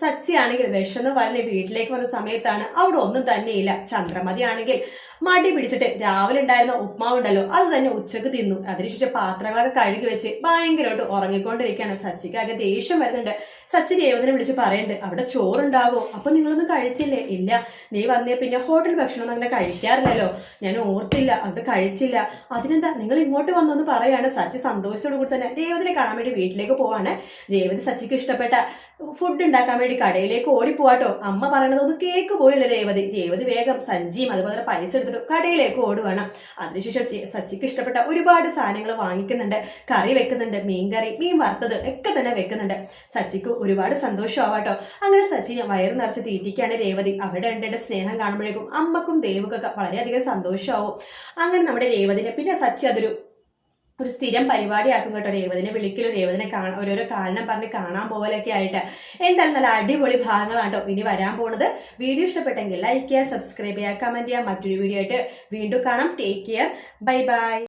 സച്ചി ആണെങ്കിൽ വിഷന്ന് പറഞ്ഞ് വീട്ടിലേക്ക് വന്ന സമയത്താണ് അവിടെ ഒന്നും തന്നെയില്ല. ചന്ദ്രമതി ആണെങ്കിൽ മടി പിടിച്ചിട്ട് രാവിലെ ഉണ്ടായിരുന്ന ഉപ്മാവുണ്ടല്ലോ അത് തന്നെ ഉച്ചയ്ക്ക് തിന്നു. അതിനുശേഷം പാത്രങ്ങളൊക്കെ കഴുകി വെച്ച് ഭയങ്കരമായിട്ട് ഉറങ്ങിക്കൊണ്ടിരിക്കുകയാണ്. സച്ചിക്ക് സച്ചിക്കാകെ ദേഷ്യം വരുന്നുണ്ട്. സച്ചി ദേവനെ വിളിച്ച് പറയുന്നുണ്ട് അവിടെ ചോറുണ്ടാകുമോ അപ്പൊ നിങ്ങളൊന്നും കഴിച്ചില്ലേ? ഇല്ല. നീ വന്നേ പിന്നെ ഹോട്ടൽ ഭക്ഷണം അങ്ങനെ കഴിക്കാറില്ലല്ലോ. ഞാൻ ഓർത്തില്ല. അവിടെ കഴിച്ചില്ല. അതിനെന്താ നിങ്ങൾ ഇങ്ങോട്ട് വന്നോന്ന് പറയാണ്. സച്ചി സന്തോഷത്തോടു കൂടി തന്നെ രേവതിനെ കാണാൻ വേണ്ടി വീട്ടിലേക്ക് പോവാണ്. രേവതി സച്ചിക്ക് ഇഷ്ടപ്പെട്ട ഫുഡ് ഉണ്ടാക്കാൻ വേണ്ടി കടയിലേക്ക് ഓടിപ്പോവാട്ടോ. അമ്മ പറയണത് ഒന്ന് കേക്ക് പോയില്ല രേവതി. രേവതി വേഗം സഞ്ചിയും അതുപോലെ പൈസ എടുത്തിട്ട് കടയിലേക്ക് ഓടുവാണ്. അതിനുശേഷം സച്ചിക്ക് ഇഷ്ടപ്പെട്ട ഒരുപാട് സാധനങ്ങൾ വാങ്ങിക്കുന്നുണ്ട്. കറി വെക്കുന്നുണ്ട് മീൻ കറി മീൻ വറുത്തത് ഒക്കെ തന്നെ വെക്കുന്നുണ്ട്. സച്ചിക്ക് ഒരുപാട് സന്തോഷമാവാട്ടോ. അങ്ങനെ സച്ചിനെ വയറ് നിറച്ച് തീറ്റിക്കാണ് രേവതി. അവിടെ ഉണ്ട് സ്നേഹം കാണുമ്പോഴേക്കും അമ്മക്കും ദേവുക്കൊക്കെ വളരെയധികം സന്തോഷമാവും. അങ്ങനെ നമ്മുടെ രേവതിനെ പിന്നെ സച്ചി അതൊരു ഒരു സ്ഥിരം പരിപാടിയാക്കും കേട്ടോ രേവതിനെ വിളിക്കലും രേവതിനെ കാണാൻ ഓരോരോ കാരണം പറഞ്ഞ് കാണാൻ പോകലൊക്കെ ആയിട്ട്. എന്തായാലും നല്ല അടിപൊളി ഭാഗങ്ങളാണ് കേട്ടോ ഇനി വരാൻ പോണത്. വീഡിയോ ഇഷ്ടപ്പെട്ടെങ്കിൽ ലൈക്ക് ചെയ്യുക സബ്സ്ക്രൈബ് ചെയ്യുക കമന്റ് ചെയ്യുക. മറ്റൊരു വീഡിയോ ആയിട്ട് വീണ്ടും കാണാം. Take care bye bye